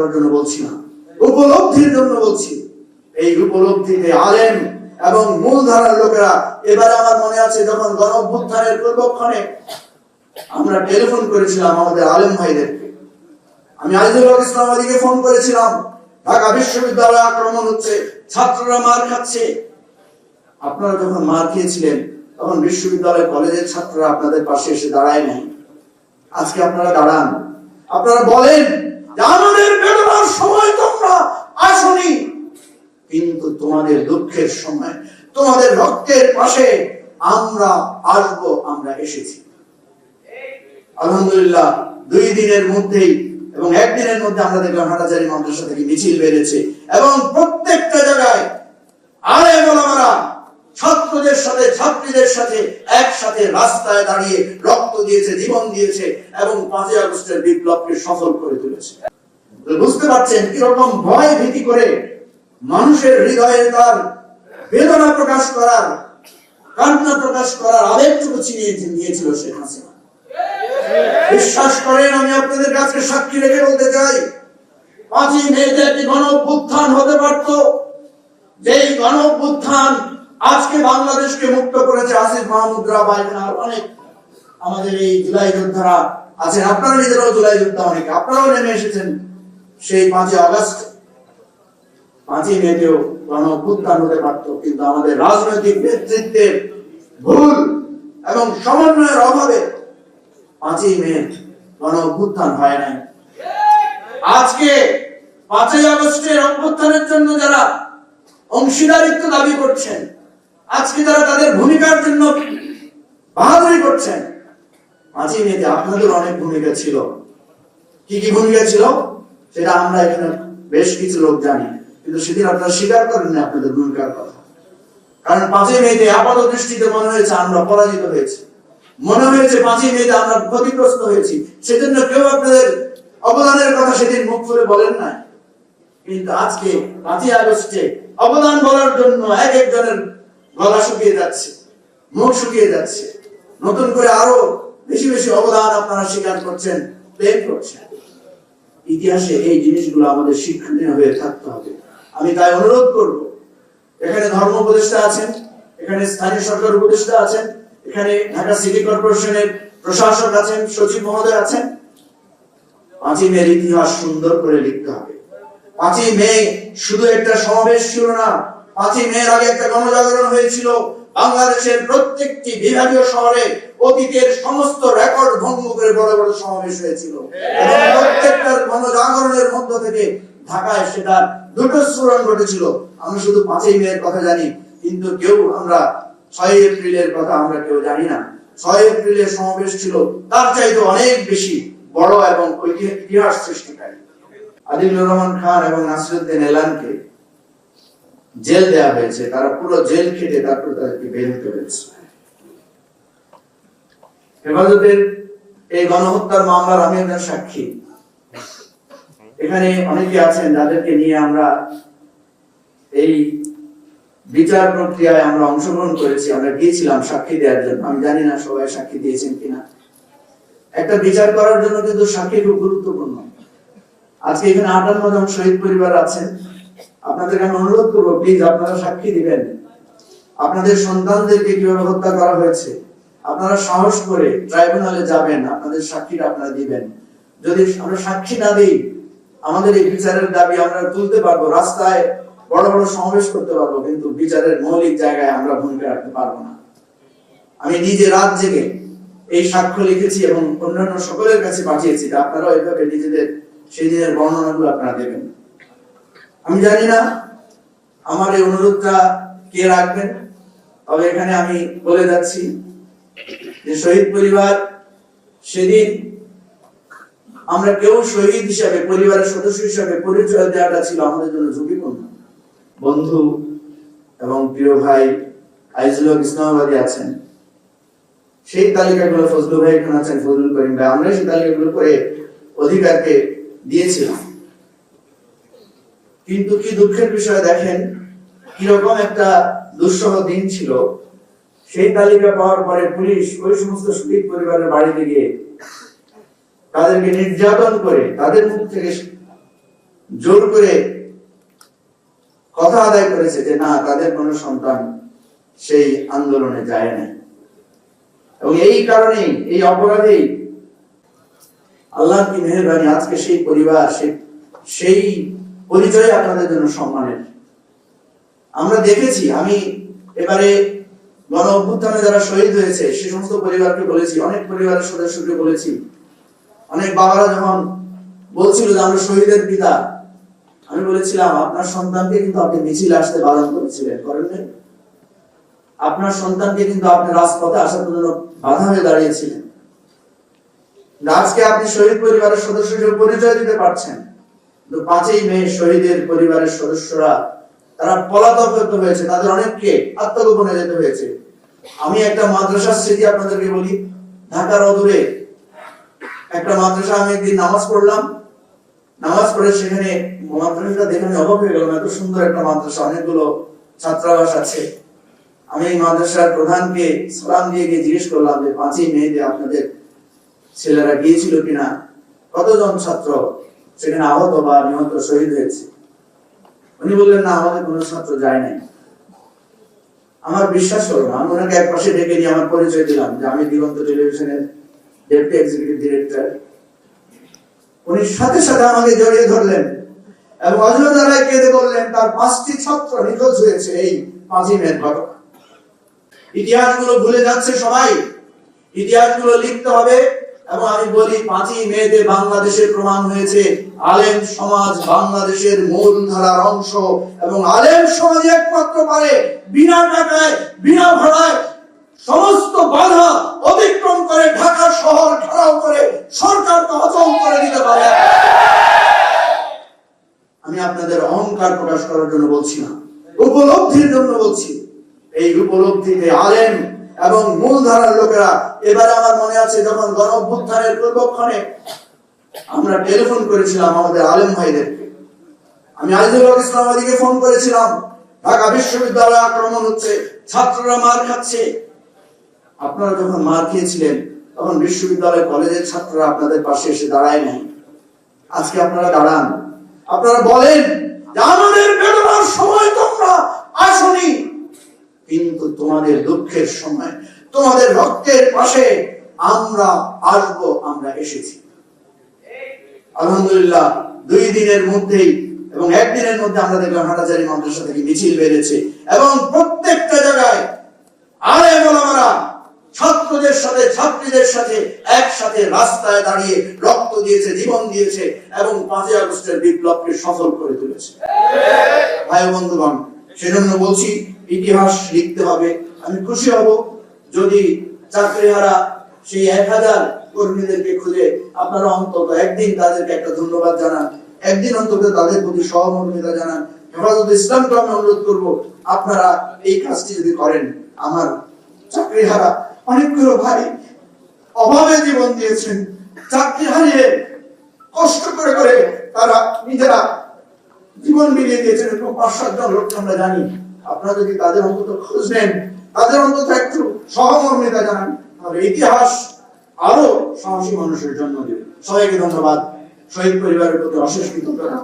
করার জন্য বলছি না, উপলব্ধির জন্য বলছি। এই উপলব্ধিতে আলেম এবং মূলধারার লোকেরা, এবারে আমার মনে আছে যখন গণ অভ্যুত্থানের পূর্বক্ষণে আমরা টেলিফোন করেছিলাম আমাদের আলেম ভাইদেরকে। আমি আজিজুল হক ইসলামাবাদীকে ফোন করেছিলাম, ঢাকা বিশ্ববিদ্যালয়ে আক্রমণ হচ্ছে, ছাত্ররা মার খাচ্ছে। আপনারা যখন মার খেয়েছিলেন, তখন বিশ্ববিদ্যালয় কলেজের ছাত্ররা আপনাদের পাশে এসে দাঁড়ায় নাই। আজকে আপনারা দাঁড়ান। আপনারা বলেন আমাদের বেদনার সময় তোমরা আসনি। কিন্তু তোমাদের দুঃখের সময়, তোমাদের রক্তের পাশে আমরা আসব, আমরা এসেছি। আলহামদুলিল্লাহ, দুই দিনের মধ্যেই এবং একদিনের মধ্যে আমরা দেখলাম হাটাচারি মাদ্রাসা থেকে মিছিল বেড়েছে এবং প্রত্যেকটা জায়গায় আরে বলামারা ছাত্রদের সাথে, ছাত্রীদের সাথে একসাথে রাস্তায় দাঁড়িয়ে রক্ত দিয়েছে, জীবন দিয়েছে এবং পাঁচই আগস্টের বিপ্লবকে সফল করে তুলেছে। বুঝতে পারছেন কীরকম ভয় ভীতি করে মানুষের হৃদয়ে তার বেদনা প্রকাশ করার, কান্না প্রকাশ করার আবেগটুকু চিনিয়ে নিয়েছিল শেখ হাসিনা। বিশ্বাস করেন, আমি আপনাদের কাছে সাক্ষী রেখে বলতে চাই, পাঁচই মে যে একটি গণ অভ্যুত্থান হতে পারত, যেই গণ অভ্যুত্থান আজকে বাংলাদেশকে মুক্ত করেছে আসিফ মাহমুদরা বাইরেন অনেক আমাদের এই জুলাই যোদ্ধারা আছেন। আপনারা নিজেরাও জুলাই যোদ্ধা অনেক, আপনারাও নেমে এসেছেন। সেই পাঁচই আগস্ট, পাঁচই মেতেও গণ অভ্যুত্থান হতে পারত, কিন্তু আমাদের রাজনৈতিক নেতৃত্বের ভুল এবং সমন্বয়ের অভাবে পাঁচই মে গণ অভ্যুত্থান হয় নাই। আজকে পাঁচই আগস্টের অভ্যুত্থানের জন্য যারা অংশীদারিত্ব দাবি করছেন, আজকে যারা তাদের ভূমিকার জন্য বাহাদুরি করছেন, পাঁচই মেতে আপনাদের অনেক ভূমিকা ছিল। কি কি ভূমিকা ছিল? সেটা আমরা এখানে বেশ কিছু লোক জানি, কিন্তু সেদিন আপনারা স্বীকার করেন আপনাদের ভূমিকার কথা। কারণ পাঁচই মেয়েতে আপাত দৃষ্টিতে মনে হয়েছে আমরা পরাজিত হয়েছি। মনে হয়েছে পাঁচই মেয়েতে আমরা ক্ষতিগ্রস্ত হয়েছি। সেজন্য কেউ আপনাদের অবদানের কথা সেদিন মুখ খুলে বলেন না কিন্তু আজকে পাঁচই আগস্টে অবদান বলার জন্য এক একজনের গলা শুকিয়ে যাচ্ছে, মুখ শুকিয়ে যাচ্ছে। নতুন করে আরও বেশি বেশি অবদান আপনারা স্বীকার করছেন প্লেন করছেন। ইতিহাসে এই জিনিসগুলো আমাদের শিক্ষণীয় হয়ে থাকতে হবে। আমি তাই অনুরোধ করব, এখানে ধর্ম উপদেষ্টা আছেন, এখানে স্থানীয় সরকার উপদেষ্টা আছেন, এখানে ঢাকা সিটি কর্পোরেশনের প্রশাসক আছেন, সচিব মহোদয় আছেন। পাঁচই মেয়ের ইতিহাস সুন্দর করে লিখতে হবে। পাঁচই মে শুধু একটা সমাবেশ ছিল না, পাঁচই মেয়ের আগে একটা গণজাগরণ হয়েছিল। বাংলাদেশের প্রত্যেকটি বিভাগীয় শহরে অতীতের সমস্ত রেকর্ড ভঙ্গ করে বড় বড় সমাবেশ হয়েছিল। প্রত্যেকটার গণজাগরণের মধ্য থেকে ঢাকায় সেটা দুটো স্ফোরণ ঘটেছিল। আমরা শুধু পাঁচই মেয়ের কথা জানি, কিন্তু কেউ আমরা ছয় এপ্রিলের কথা আমরা কেউ জানি না। ছয় এপ্রিলের সমাবেশ ছিল, তার চাইতে অনেক বেশি বড় এবং ইতিহাস সৃষ্টিকারী। আদিলুর রহমান খান এবং নাসিরুদ্দিন এলানকে জেল দেওয়া হয়েছে, তারা পুরো জেল খেটে তারপর তাদেরকে বের হতে হয়েছে। হেফাজতের এই গণহত্যার মামলার আমি একজন সাক্ষী। এখানে অনেকে আছেন যাদেরকে নিয়ে আমরা এই বিচার প্রক্রিয়ায় আমরা অংশগ্রহণ করেছি, আমরা গিয়েছিলাম সাক্ষী দেওয়ার জন্য। আমি জানি না সবাই সাক্ষী দিয়েছেন কিনা। একটা বিচার করার জন্য কিন্তু সাক্ষী খুব গুরুত্বপূর্ণ। আজকে এখানে আটান্ন জন শহীদ পরিবার আছেন। আপনাদেরকে আমি অনুরোধ করব প্লিজ আপনারা সাক্ষী দিবেন। আপনাদের সন্তানদেরকে কীভাবে হত্যা করা হয়েছে? আপনারা সাহস করে ট্রাইব্যুনালে যাবেন, আপনাদের সাক্ষীটা আপনারা দিবেন। যদি আমরা সাক্ষী না দিই, আমাদের এই বিচারের দাবি আমরা তুলতে পারব, রাস্তায় বড় বড় সমাবেশ করতে পারব, কিন্তু বিচারের মৌলিক জায়গায় আমরা ভূমিকা রাখতে পারব না। আমি নিজে রাত জেগে এই সাক্ষ্য লিখেছি এবং অন্যান্য সকলের কাছে পাঠিয়েছি আপনারাও এভাবে নিজেদের সেই দিনের বর্ণনাগুলো আপনারা দেবেন। আমি জানি না আমার এই অনুরোধটা কে রাখবেন, তবে এখানে আমি বলে যাচ্ছি যে শহীদ পরিবার সেদিন আমরা কেউ শহীদ হিসাবে, পরিবারের সদস্য হিসাবে পরিচয় দেওয়াটা ছিল আমাদের জন্য ঝুঁকিপূর্ণ। বন্ধু এবং প্রিয় ভাই আইজুল হক ইসলামাবাদী আছেন। সেই তালিকাগুলো ফজলু ভাই এখানে আছেন, ফজলুল করিম ভাই। আমরা সেই তালিকাগুলো করে অধিকারকে দিয়েছিলাম। কিন্তু কি দুঃখের বিষয় দেখেন? কীরকম একটা দুঃসহ দিন ছিল। সেই তালিকা পাওয়ার পরে পুলিশ ওই সমস্ত শহীদ পরিবারের বাড়িতে গিয়ে তাদেরকে নির্যাতন করে তাদের মুখ থেকে জোর করে কথা আদায় করেছে যে, না, তাদের কোনো সন্তান সেই আন্দোলনে যায় না এবং এই কারণে এই অপরাধে আল্লাহ কি মেহরবানি আজকে সেই পরিবার, সেই সেই পরিচয় আপনাদের জন্য সম্মানের। আমরা দেখেছি, আমি এবারে গণ অভ্যুত্থানে যারা শহীদ হয়েছে, সে সমস্ত পরিবারকে বলেছি, অনেক পরিবারের সদস্যকে বলেছি। অনেক বাবারা যখন বলছিল যে আমরা শহীদের পিতা, আমি বলেছিলাম, আপনার সন্তানকে কিন্তু আপনি মিছিল আসতে বারণ করেছিলেন, করেন? আপনার সন্তানকে কিন্তু আপনি রাজপথে আসার জন্য বাধা হয়ে দাঁড়িয়েছিলেন। আজকে আপনি শহীদ পরিবারের সদস্য পরিচয় দিতে পারছেন। কিন্তু পাঁচই মে শহীদের পরিবারের সদস্যরা, তারা পলাতক হতে হয়েছে, তাদের অনেককে আত্মগোপনে যেতে হয়েছে। আমি একটা মাদ্রাসার স্মৃতি আপনাদেরকে বলি, ঢাকার অদূরে একটা মাদ্রাসা আমি একদিন নামাজ পড়লাম। নামাজ পড়ে সেখানে মাদ্রাসাটা দেখে আমি অবাক হয়ে গেলাম, এত সুন্দর একটা মাদ্রাসা, অনেকগুলো ছাত্রাবাস আছে। আমি এই মাদ্রাসার প্রধানকে সালাম দিয়ে গিয়ে জিজ্ঞেস করলাম যে, পাঁচই মেয়েতে আপনাদের ছেলেরা গিয়েছিল কিনা? কতজন ছাত্র? সেখানে আহত বা নিহত শহীদ হয়েছে। উনি বললেন, না, আমাদের কোনো ছাত্র যায় নাই। আমার বিশ্বাস হলো না। আমি ওনাকে এক পাশে ডেকে নিয়ে আমার পরিচয় দিলাম যে আমি দিগন্ত টেলিভিশনের ডেপুটি এক্সিকিউটিভ ডিরেক্টর। উনি সাথে সাথে আমাকে জড়িয়ে ধরলেন এবং অযোধ্যা রায় কেঁদে বললেন, তার পাঁচটি ছাত্র নিখোঁজ হয়েছে এই পাঁচই মেয়ের ঘটনা। ইতিহাসগুলো ভুলে যাচ্ছে সবাই। ইতিহাসগুলো লিখতে হবে। এবং আমি বলি, পাঁচই মেয়েতে বাংলাদেশের প্রমাণ হয়েছে। আলেম সমাজ বাংলাদেশের মূল ধারার অংশ এবং আলেম সমাজ একমাত্র পারে। বিনা টাকায়, বিনা ভাড়ায় সমস্ত বাধা অতিক্রম করে ঢাকা শহর ঘেরাও করে সরকারকে অচল করে দিতে পারে। আমি আপনাদের অহংকার প্রকাশ করার জন্য বলছি না, উপলব্ধির জন্য বলছি, এই উপলব্ধিতে আলেম এবং মূলধারার লোকেরা, এবারে আমার মনে আছে যখন গণ অভ্যুত্থানের পূর্বক্ষণে আমরা টেলিফোন করেছিলাম আমাদের আলেম ভাইদেরকে আমি আজিজুল হক ইসলামাবাদীকে ফোন করেছিলাম, ঢাকা বিশ্ববিদ্যালয়ে আক্রমণ হচ্ছে, ছাত্ররা মার খাচ্ছে। আপনারা যখন মার খেয়েছিলেন, তখন বিশ্ববিদ্যালয় কলেজের ছাত্ররা আপনাদের পাশে এসে দাঁড়ায় নাই। আজকে আপনারা দাঁড়ান। আপনারা বলেন আমাদের বেরোনোর সময় তোমরা আসনি। কিন্তু তোমাদের দুঃখের সময়, তোমাদের রক্তের পাশে আমরা আসব, আমরা এসেছি। আলহামদুলিল্লাহ, দুই দিনের মধ্যেই এবং একদিনের মধ্যে আমরা দেখলাম হাটাচারি মাদ্রাসা থেকে মিছিল বেড়েছে এবং প্রত্যেকটা জায়গায় আলেম ওলামারা ছাত্রদের সাথে, ছাত্রীদের সাথে একসাথে রাস্তায় দাঁড়িয়ে রক্ত দিয়েছে, জীবন দিয়েছে এবং পাঁচই আগস্টের বিপ্লবকে সফল করে তুলেছে। ভাই বন্ধুগণ, সেজন্য বলছি ইতিহাস লিখতে হবে। আমি খুশি হব যদি চাকরিহারা সেই এক হাজার কর্মীদেরকে খুঁজে আপনারা অন্তত একদিন তাদেরকে একটা ধন্যবাদ জানান। একদিন অন্তত তাদের প্রতি সহমর্মিতা জানান। হেফাজত ইসলামকে আমি অনুরোধ করব, আপনারা এই কাজটি যদি করেন, আমার চাকরিহারা অনেকগুলো ভাই অভাবে জীবন দিয়েছেন। চাকরি হারিয়ে কষ্ট করে করে তারা নিজেরা জীবন মিলিয়ে দিয়েছেন। এরকম পাঁচ সাতজন লোককে আমরা জানি। আপনারা যদি তাদের অন্তত খোঁজ নেন, তাদের অন্তত একটু সহমর্মিতা জানান, তাহলে ইতিহাস আরও সাহসী মানুষের জন্ম দেবে। সবাইকে ধন্যবাদ। শহীদ পরিবারের প্রতি অশেষ কৃতজ্ঞতা।